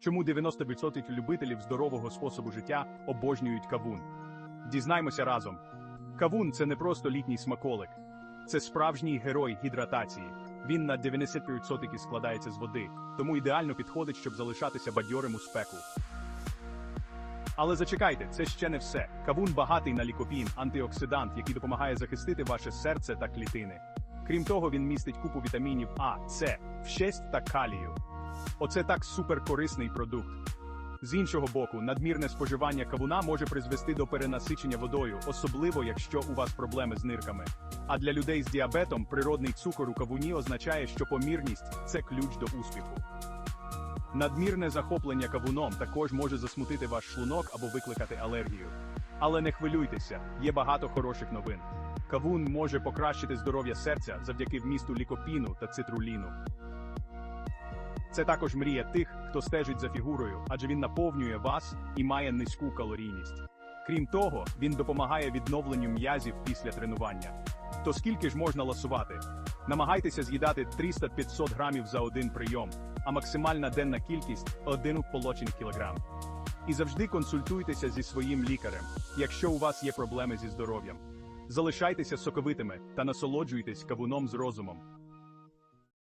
Чому 90% любителів здорового способу життя обожнюють кавун? Дізнаймося разом. Кавун це не просто літній смаколик, це справжній герой гідратації. Він на 90% складається з води, тому ідеально підходить, щоб залишатися бадьорим у спеку. Але зачекайте, це ще не все. Кавун багатий на лікопін, антиоксидант, який допомагає захистити ваше серце та клітини. Крім того, він містить купу вітамінів А, С, В6 та калію. Оце так суперкорисний продукт. З іншого боку, надмірне споживання кавуна може призвести до перенасичення водою, особливо якщо у вас проблеми з нирками. А для людей з діабетом природний цукор у кавуні означає, що помірність це ключ до успіху. Надмірне захоплення кавуном також може засмутити ваш шлунок або викликати алергію. Але не хвилюйтеся, є багато хороших новин. Кавун може покращити здоров'я серця завдяки вмісту лікопіну та цитруліну. Це також мрія тих, хто стежить за фігурою, адже він наповнює вас і має низьку калорійність. Крім того, він допомагає відновленню м'язів після тренування. То скільки ж можна ласувати? Намагайтеся з'їдати 300-500 грамів за один прийом, а максимальна денна кількість 1 полочень кілограм. І завжди консультуйтеся зі своїм лікарем, якщо у вас є проблеми зі здоров'ям. Залишайтеся соковитими та насолоджуйтесь кавуном з розумом.